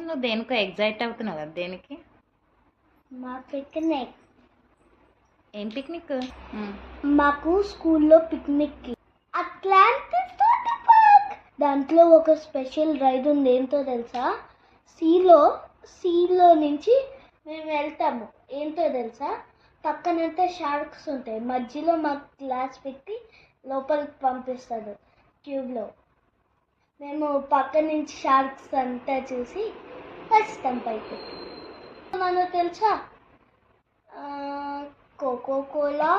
నువ్వు దేనికో ఎగ్జైట్ అవుతున్నావు? కదా దేనికి? మా పిక్నిక్. ఏం పిక్నిక్? మాకు స్కూల్లో పిక్నిక్. పార్క్. దాంట్లో ఒక స్పెషల్ రైడ్ ఉంది. ఏంటో తెలుసా? సీలో సీలో నుంచి మేము వెళ్తాము. ఏంటో తెలుసా? పక్కనంతా షార్క్స్ ఉంటాయి. మధ్యలో మాకు గ్లాస్ పెట్టి లోపలికి పంపిస్తాడు ట్యూబ్లో. మేము పక్క నుంచి షార్క్స్ అంతా చూసి వస్తాం పైకి మనకు తెలుసా? కోకో కోలా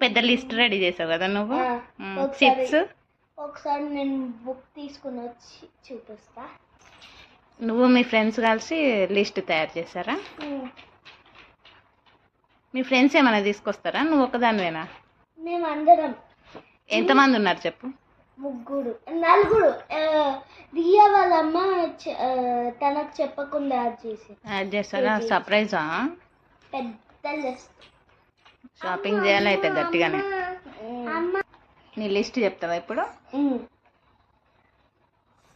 పెద్ద లిస్ట్ రెడీ చేసావు కదా నువ్వు? మ్మ్. చిప్స్? ఒకసారి నేను బుక్ తీసుకుని వచ్చి చూపిస్తా. నువ్వు మీ ఫ్రెండ్స్ కలిసి లిస్ట్ తయారు చేశారా? మీ ఫ్రెండ్స్ ఏమైనా తీసుకొస్తారా? నువ్వు ఒకదానివేనా? మేమందరం. ఎంతమంది ఉన్నారు చెప్పు? ముగ్గురు. నలుగురు. రియా వాళ్ళ అమ్మ తనకు చెప్పకుండా యాడ్ చేసి యాడ్ చేస్తారా? సర్ప్రైజా? పెద్ద లిస్ట్ షాపింగ్ చేయాలి అయితే గట్టిగానే. అమ్మ నీ లిస్ట్ చెప్తావా ఇప్పుడు?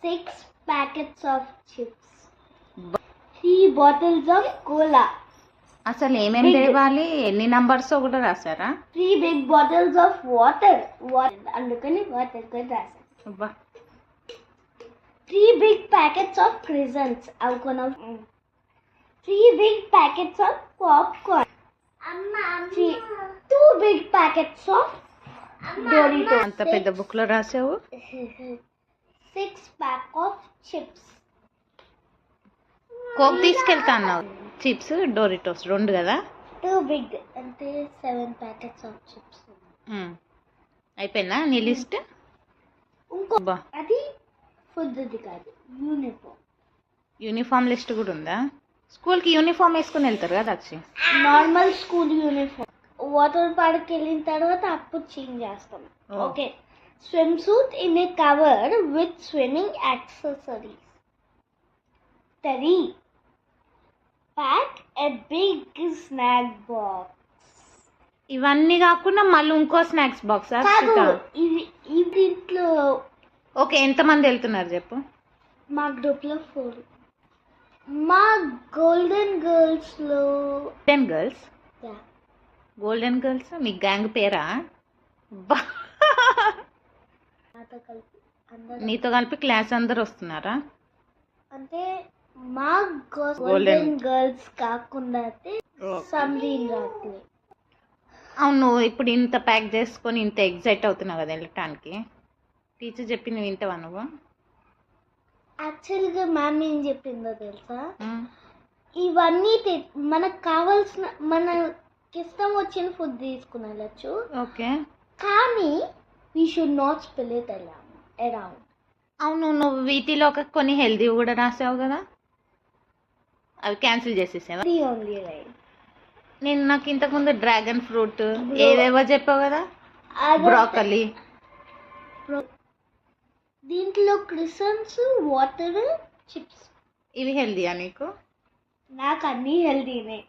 Six packets of chips three bottles of cola అసలు ఏమేమి తేవాలి? ఎన్ని నంబర్స్ కూడా రాశారా? Three big bottles of water water అందుకని వాటర్ కూడా త్రీ బిగ్ ప్యాకెట్స్ ఆఫ్ క్రిజన్స్ అవి కొన three big packets of popcorn three two big packets of అంత పెద్ద బుక్లో రాసావు? Six pack of chips coke తీసుకెళ్తా అన్నావు. చిప్స్ డోరిటోస్ రెండు కదా? టూ బిగ్ అంటే సెవెన్ ప్యాకెట్స్ ఆఫ్ చిప్స్. అయిపోయిందా నీ లిస్ట్? ఇంకో అది ఫుడ్ది కాదు యూనిఫామ్. యూనిఫామ్ లిస్ట్ కూడా ఉందా? స్కూల్కి యూనిఫామ్ వేసుకుని వెళ్తారు కదా Akshi? Normal school uniform. Water park వెళ్ళిన తర్వాత అప్పుడు చేంజ్ చేస్తాం. Okay. Swimsuit in a cover with swimming accessories. Three pack a big snack box ఇవన్నీ కాకుండా మళ్ళీ ఇంకో స్నాక్స్ బాక్స్ ఈ దీంట్లో ఓకే ఎంతమంది వెళ్తున్నారు చెప్పు? మా గ్రూప్లో ఫోర్ మా గోల్డెన్ గర్ల్స్లో గోల్డెన్ గర్ల్స్ గోల్డెన్ గర్ల్స్ మీ గ్యాంగ్ పేరా? నీతో కలిపి క్లాస్ అందరు వస్తున్నారా? అంటే మా గోల్డెన్ గర్ల్స్ కాకుండా అయితే రాట్లే అవును ఇప్పుడు ఇంత ప్యాక్ చేసుకొని ఇంత ఎగ్జైట్ అవుతున్నావు కదా వెళ్ళటానికి. టీచర్ చెప్పి నువ్వు వింటావా నువ్వు? యాక్చువల్గా మ్యామ్ ఏం చెప్పిందో తెలుసా. ఇవన్నీ తె- మనకు కావాల్సిన మనకి ఇష్టం వచ్చిన ఫుడ్ తీసుకుని వెళ్ళచ్చు. ఓకే. కానీ we should not spell it around అవును నువ్వు వీటిలో ఒక కొన్ని హెల్దీ కూడా రాసావు కదా? అవి క్యాన్సిల్ చేసేసావా? నేను నాకు ఇంతకుముందు డ్రాగన్ ఫ్రూట్ ఏవేవో చెప్పావు కదా? బ్రాకలీ. దీంట్లో క్రిసన్స్ వాటర్ చిప్స్. ఇవి హెల్దీయా నీకు? నాకు అన్నీ హెల్దీనే.